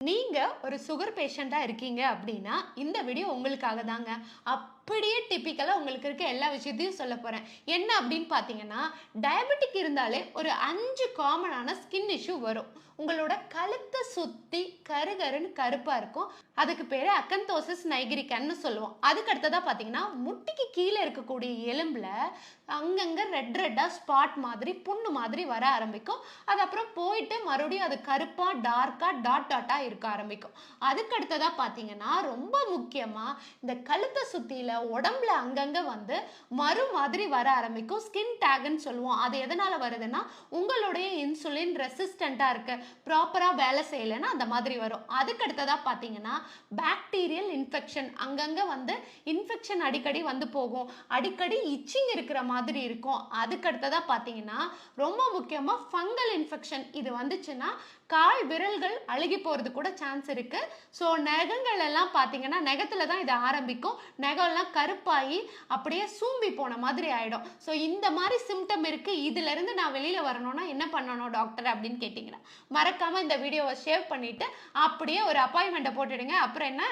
நீங்கள் ஒரு சுகர் பேஷண்ட்டாக இருக்கீங்க அப்படின்னா இந்த வீடியோ உங்களுக்காக தாங்க. அப்படியே டிப்பிக்கலாக உங்களுக்கு இருக்க எல்லா விஷயத்தையும் சொல்ல போகிறேன் என்ன அப்படின்னு பார்த்தீங்கன்னா டயபெட்டிக் இருந்தாலே ஒரு அஞ்சு காமனான ஸ்கின் இஷ்யூ வரும். உங்களோட கழுத்தை சுற்றி கருகருன்னு கருப்பாக இருக்கும். அதுக்கு பேர் அக்கந்தோசஸ் நைகிரிக்கன்னு சொல்லுவோம். அதுக்கு அடுத்ததாக பார்த்தீங்கன்னா முட்டிக்கு கீழே இருக்கக்கூடிய எலும்பில் அங்கங்கே ரெட் ரெட்டாக ஸ்பாட் மாதிரி புண்ணு மாதிரி வர ஆரம்பிக்கும். அது அப்புறம் போயிட்டு மறுபடியும் அது கருப்பாக டார்க்காக டாட் இருக்க ஆரம்பிக்கும். அதுக்கு அடுத்ததா பார்த்தீங்கன்னா ரொம்ப முக்கியமாக இந்த கழுத்தை சுற்றியில் உடம்புல அங்கங்கே வந்து மறு மாதிரி வர ஆரம்பிக்கும். ஸ்கின் டேக்னு சொல்லுவோம். அது எதனால் வருதுன்னா உங்களுடைய இன்சுலின் ரெசிஸ்டண்ட்டாக இருக்க ப்ராப்பராக வேலை செய்யலைன்னா அந்த மாதிரி வரும். அதுக்கு அடுத்ததாக பார்த்தீங்கன்னா பாக்டீரியல் இன்ஃபெக்ஷன் அங்கங்கே வந்து இன்ஃபெக்ஷன் அடிக்கடி வந்து போகும். அடிக்கடி இச்சிங் இருக்கிற மாதிரி இருக்கும். அதுக்கு அடுத்ததாக பார்த்தீங்கன்னா ரொம்ப முக்கியமாக ஃபங்கல் இன்ஃபெக்ஷன் இது வந்துச்சுன்னா கால் விரல்கள் அழுகி போகிறதுக்கு கூட சான்ஸ் இருக்கு. ஸோ நகங்கள் எல்லாம் பார்த்தீங்கன்னா நகத்துல தான் இது ஆரம்பிக்கும். நகம்லாம் கருப்பாகி அப்படியே சூம்பி போன மாதிரி ஆயிடும். ஸோ இந்த மாதிரி சிம்டம் இருக்கு. இதுல இருந்து நான் வெளியில வரணும்னா என்ன பண்ணணும் டாக்டர் அப்படின்னு கேட்டிங்கன்னா மறக்காம இந்த வீடியோவை ஷேவ் பண்ணிட்டு அப்படியே ஒரு அப்பாயின்மெண்ட்டை போட்டுடுங்க. அப்புறம் என்ன?